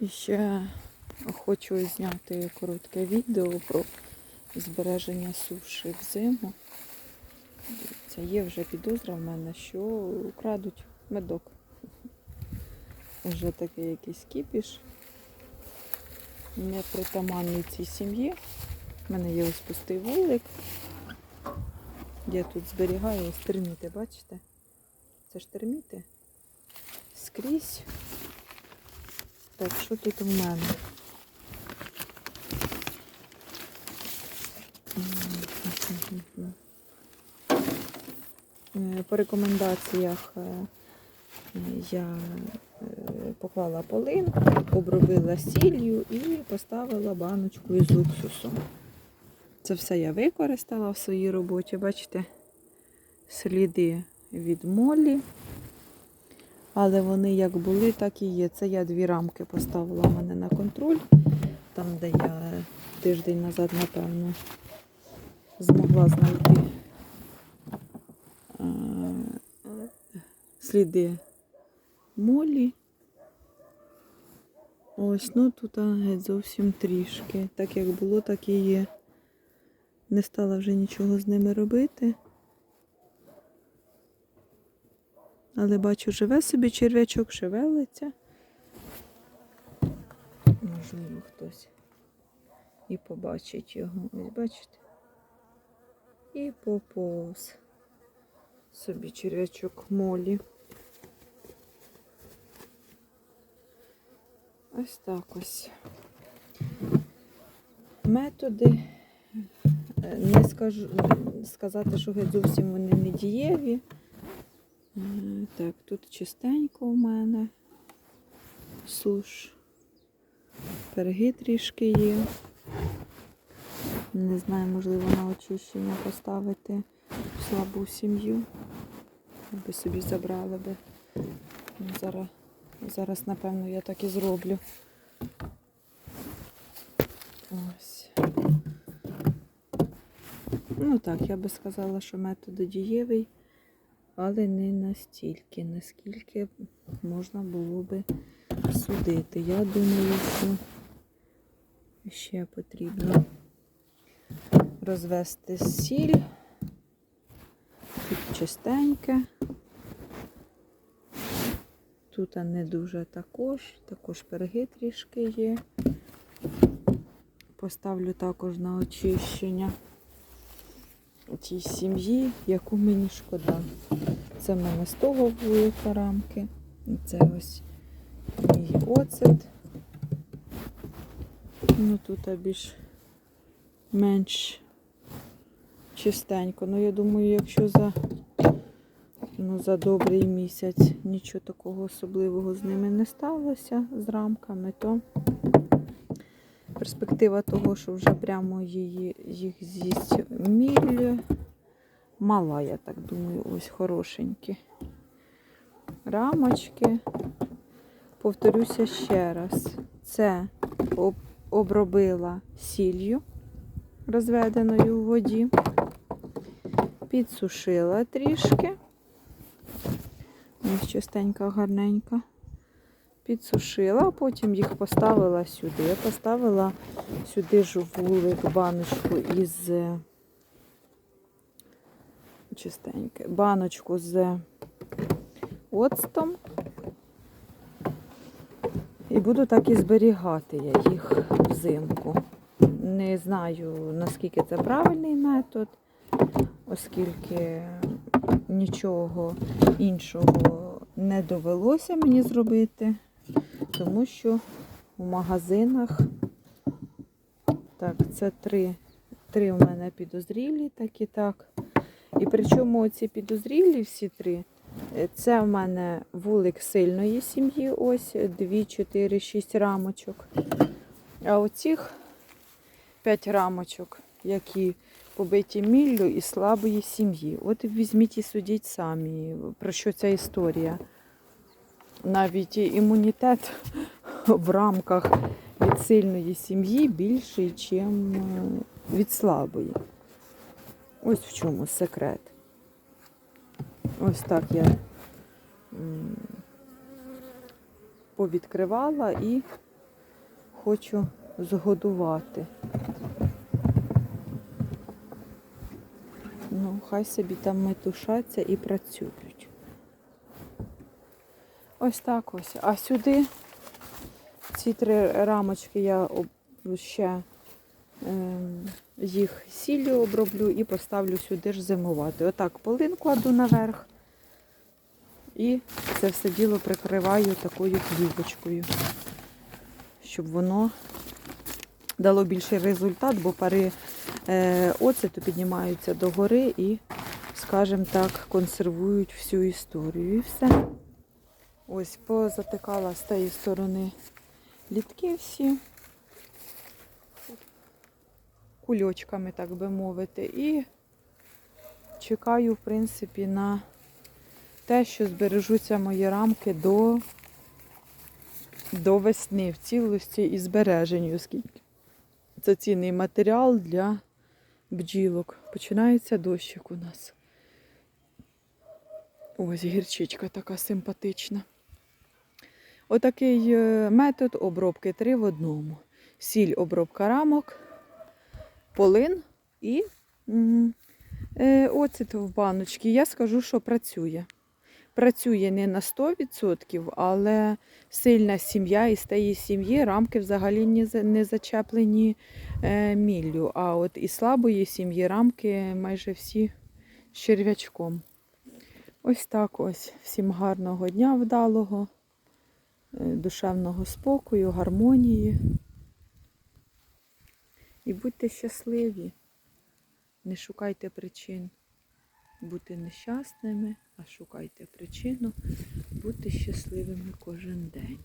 І ще хочу зняти коротке відео про збереження суші взиму. Це є вже підозра в мене, що украдуть медок. Вже такий якийсь кіпіш. Не притаманний цій сім'ї. У мене є ось пустий вулик. Я тут зберігаю ось терміти, бачите? Це ж терміти. Скрізь. Так, що тут у мене? Е, По рекомендаціях е, я е, поклала полин, обробила сіллю і поставила баночку із уксусом. Це все я використала в своїй роботі. Бачите, сліди від молі. Але вони як були, так і є. Це я дві рамки поставила в мене на контроль, там, де я тиждень назад, напевно, змогла знайти е, сліди молі. Ось, ну тут геть зовсім трішки. Так як було, так і є. Не стала вже нічого з ними робити. Але бачу, живе собі черв'ячок, шевелиться. Можливо, хтось і побачить його. Ось бачите? І поповз собі черв'ячок молі. Ось так ось. Методи. е, Не скажу сказати, що геть зовсім вони не дієві. Е, Так, тут чистенько у мене. Суш. Пироги трішки є. Не знаю, можливо, на очищення поставити в слабу сім'ю. Аби собі забрали би. Ну, Зараз, зараз, напевно, я так і зроблю. Ось. Ну так, я би сказала, що метод дієвий але не настільки, наскільки можна було би судити. Я думаю, що ще потрібно розвести сіль. Тут чистеньке. Тут не дуже також, також пироги трішки є. Поставлю також на очищення тій сім'ї, яку мені шкода. Це в мене з того вулика рамки. Це ось мій оцет. Ну тут більш менш чистенько. Ну я думаю, якщо за, ну, за добрий місяць нічого такого особливого з ними не сталося з рамками, то перспектива того, що вже прямо її, їх з'їсть міль, мала, я так думаю, ось хорошенькі. Рамочки. Повторюся ще раз. Це об- обробила сіллю, розведеною у воді, підсушила трішки. Ось чистенька, гарненька. Підсушила, а потім їх поставила сюди. Я поставила сюди ж баночку із е, чистеньке, баночку з оцтом. І буду так і зберігати я їх взимку. Не знаю, наскільки це правильний метод, оскільки нічого іншого не довелося мені зробити, тому що в магазинах, так, це три, три у мене підозрілі, так і так. І причому ці підозрілі всі три, е, це в мене вулик сильної сім'ї, ось 2, 4, 6 рамочок. А оцих 5 рамочок, які побиті міллю і слабої сім'ї. От візьміть і судіть самі, про що ця історія. Навіть імунітет в рамках від сильної сім'ї більший, ніж від слабої. Ось в чому секрет. Ось так я повідкривала і хочу згодувати. Ну, хай собі там метушаться і працюють. Ось так ось. А сюди ці три рамочки я ще ем, їх сіллю оброблю і поставлю сюди ж зимувати. Отак полин кладу наверх. І це все діло прикриваю такою плівочкою, щоб воно дало більший результат, бо пари е, оцету піднімаються догори і, скажімо так, консервують всю історію. І все. Ось позатикала з тієї сторони літки всі кульочками, так би мовити. І чекаю, в принципі, на те, що збережуться мої рамки до, до весни в цілості і збереженню, оскільки це цінний матеріал для бджілок. Починається дощик у нас. Ось гірчичка така симпатична. Отакий е, метод обробки три в одному. Сіль обробка рамок, полин і е, оцет в баночці. Я скажу, що працює. Працює не на 100%, але сильна сім'я і з тієї сім'ї рамки взагалі не зачеплені е, міллю. А от із слабої сім'ї рамки майже всі з черв'ячком. Ось так ось. Всім гарного дня вдалого, душевного спокою, гармонії. І будьте щасливі. Не шукайте причин бути нещасними, а шукайте причину бути щасливими кожен день.